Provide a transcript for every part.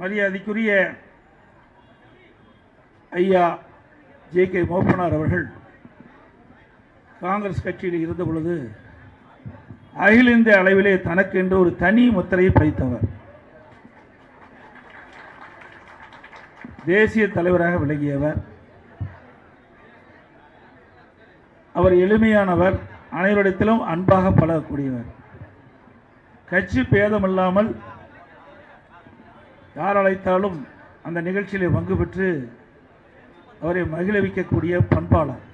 மரியாதைக்குரிய ஐயா J K மோப்பனார் அவர்கள் காங்கிரஸ் கட்சியில் இருந்த பொழுது அகில இந்திய அளவிலே தனக்கு என்று ஒரு தனி முத்திரையை பதித்தவர் தேசிய தலைவராக விளங்கியவர். அவர் எளிமையானவர் அனைவரிடத்திலும் அன்பாக பழகக்கூடியவர். கட்சி பேதமில்லாமல் யார் அழைத்தாலும் அந்த நிகழ்ச்சியில் பங்கு பெற்று அவரை மகிழ்விக்கக்கூடிய பண்பாளர்.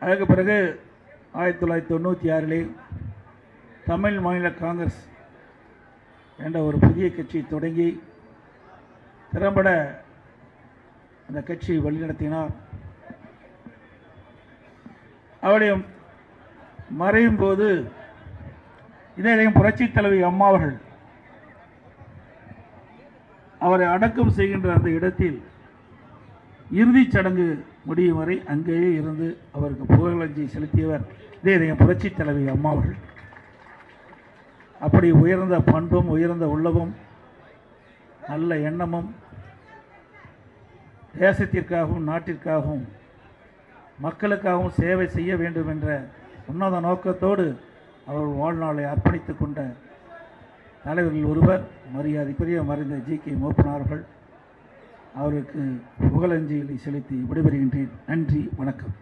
அதற்கு பிறகு ஆயிரத்தி தொள்ளாயிரத்தி தொண்ணூற்றி ஆறிலே தமிழ் மாநில காங்கிரஸ் என்ற ஒரு புதிய கட்சி தொடங்கி திறம்பட அந்த கட்சியை வழிநடத்தினார். அவருடைய மறையும் போது இதே புரட்சித் தலைவி அம்மா அவர்கள் அவரை அடக்கம் செய்கின்ற அந்த இடத்தில் இறுதிச் சடங்கு முடியும் வரை அங்கேயே இருந்து அவருக்கு புகழஞ்சி செலுத்தியவர் இதே என் புரட்சி தலைவி அம்மா அவர்கள். அப்படி உயர்ந்த பண்பும் உயர்ந்த உள்ளமும் நல்ல எண்ணமும் தேசத்திற்காகவும் நாட்டிற்காகவும் மக்களுக்காகவும் சேவை செய்ய வேண்டும் என்ற உன்னத நோக்கத்தோடு அவர் வாழ்நாளை அர்ப்பணித்து கொண்ட தலைவர்கள் ஒருவர் மரியாதைக்குரிய மறைந்த ஜி கே மோப்பனார்கள் அவருக்கு புகழஞ்சலியை செலுத்தி விடைபெறுகின்றேன். நன்றி வணக்கம்.